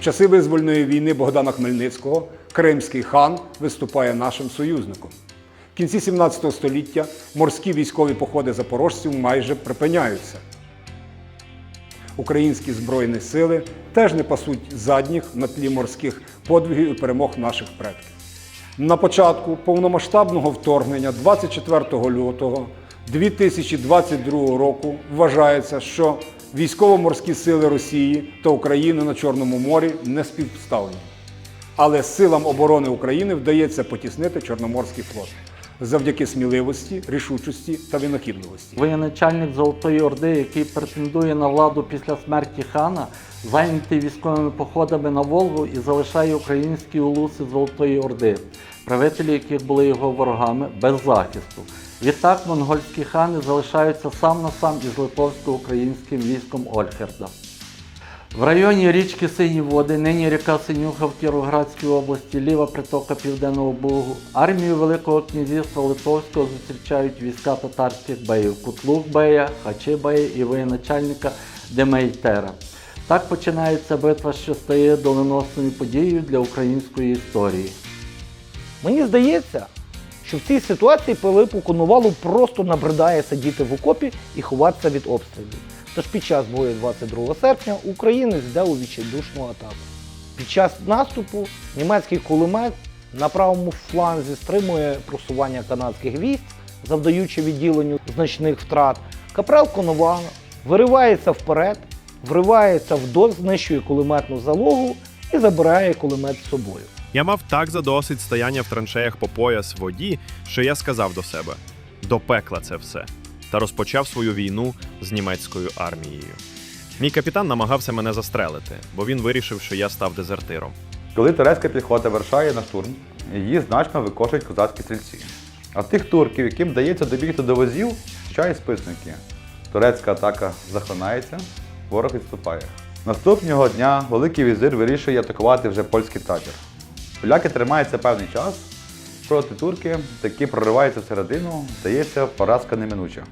часи визвольної війни Богдана Хмельницького кримський хан виступає нашим союзником. В кінці 17 століття морські військові походи запорожців майже припиняються. Українські збройні сили теж не пасуть задніх на тлі морських подвигів і перемог наших предків. На початку повномасштабного вторгнення 24 лютого 2022 року вважається, що військово-морські сили Росії та України на Чорному морі не співставні. Але силам оборони України вдається потіснити Чорноморський флот завдяки сміливості, рішучості та винахідливості. Воєначальник Золотої Орди, який претендує на владу після смерті хана, зайнятий військовими походами на Волгу і залишає українські улуси Золотої Орди, правителі яких були його ворогами, без захисту. Відтак монгольські хани залишаються сам на сам із литовсько-українським військом Ольхерда. В районі річки Сині Води, нині ріка Синюха в Кіровоградській області, ліва притока Південного Бугу, армію Великого князівства Литовського зустрічають війська татарських беїв Кутлух-бея, Хачи-бея і воєначальника Демейтера. Так починається битва, що стає доленосною подією для української історії. Мені здається, що в цій ситуації Пилипу Коновалу просто набридає сидіти в окопі і ховатися від обстрілів. Тож під час бою 22 серпня українець йде у відчайдушну атаку. Під час наступу німецький кулемет на правому фланзі стримує просування канадських військ, завдаючи відділенню значних втрат. Капрал Коновал виривається вперед, вривається вдоль, знищує кулеметну залогу і забирає кулемет з собою. Я мав так задосить стояння в траншеях по пояс в воді, що я сказав до себе: до пекла це все, та розпочав свою війну з німецькою армією. Мій капітан намагався мене застрелити, бо він вирішив, що я став дезертиром. Коли турецька піхота вирушає на штурм, її значно викошують козацькі стрільці. А тих турків, яким вдається добігти до возів, зустрічають списники. Турецька атака захлинається, ворог відступає. Наступного дня Великий візир вирішує атакувати вже польський табір. Поляки тримаються певний час, проти турки таки прориваються всередину, здається, поразка неминуча.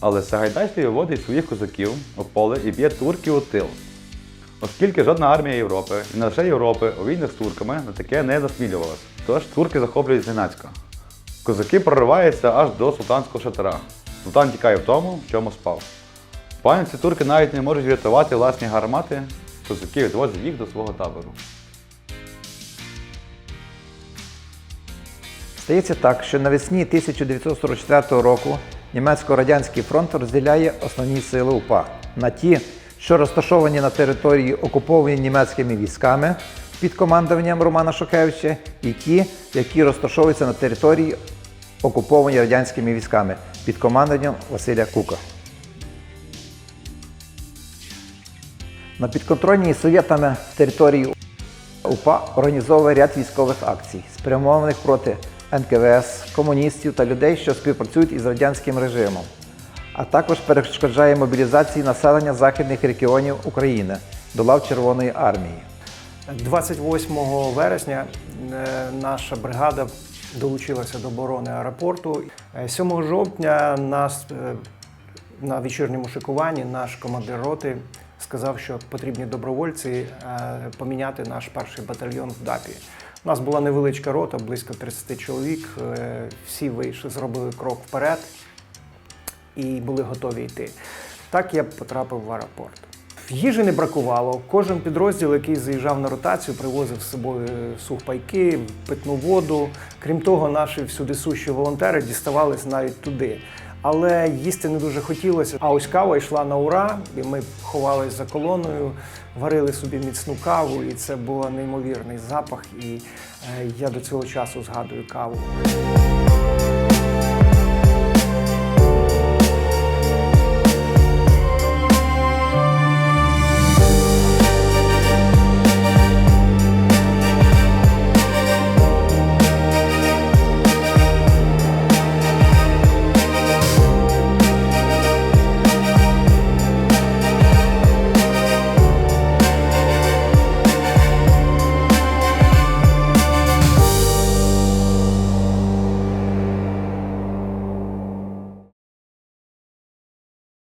Але Сагайдачний виводить своїх козаків у поле і б'є турків у тил. Оскільки жодна армія Європи, і не лише Європи, у війнах з турками на таке не насмілювалась. Тож турки захоплюють зненацька. Козаки прориваються аж до султанського шатера. Султан тікає в тому, в чому спав. В паніці турки навіть не можуть врятувати власні гармати, козаки відвозять їх до свого табору. Стається так, що навесні 1944 року німецько-радянський фронт розділяє основні сили УПА на ті, що розташовані на території, окуповані німецькими військами під командуванням Романа Шухевича, і ті, які розташовуються на території, окуповані радянськими військами під командуванням Василя Кука. На підконтрольній совєтами території УПА організовує ряд військових акцій, спрямованих проти НКВС, комуністів та людей, що співпрацюють із радянським режимом, а також перешкоджає мобілізації населення західних регіонів України до лав Червоної армії. 28 вересня е, наша бригада долучилася до оборони аеропорту. Е, 7 жовтня нас е, на вечірньому шикуванні наш командир роти сказав, що потрібні добровольці е, поміняти наш перший батальйон в ДАПі. У нас була невеличка рота, близько 30 чоловік. Е, Всі вийшли, зробили крок вперед і були готові йти. Так я потрапив в аеропорт. Їжі не бракувало. Кожен підрозділ, який заїжджав на ротацію, привозив з собою сухпайки, питну воду. Крім того, наші всюди сущі волонтери діставались навіть туди. Але їсти не дуже хотілося. А ось кава йшла на ура, і ми ховались за колоною, варили собі міцну каву, і це був неймовірний запах. І е, я до цього часу згадую каву.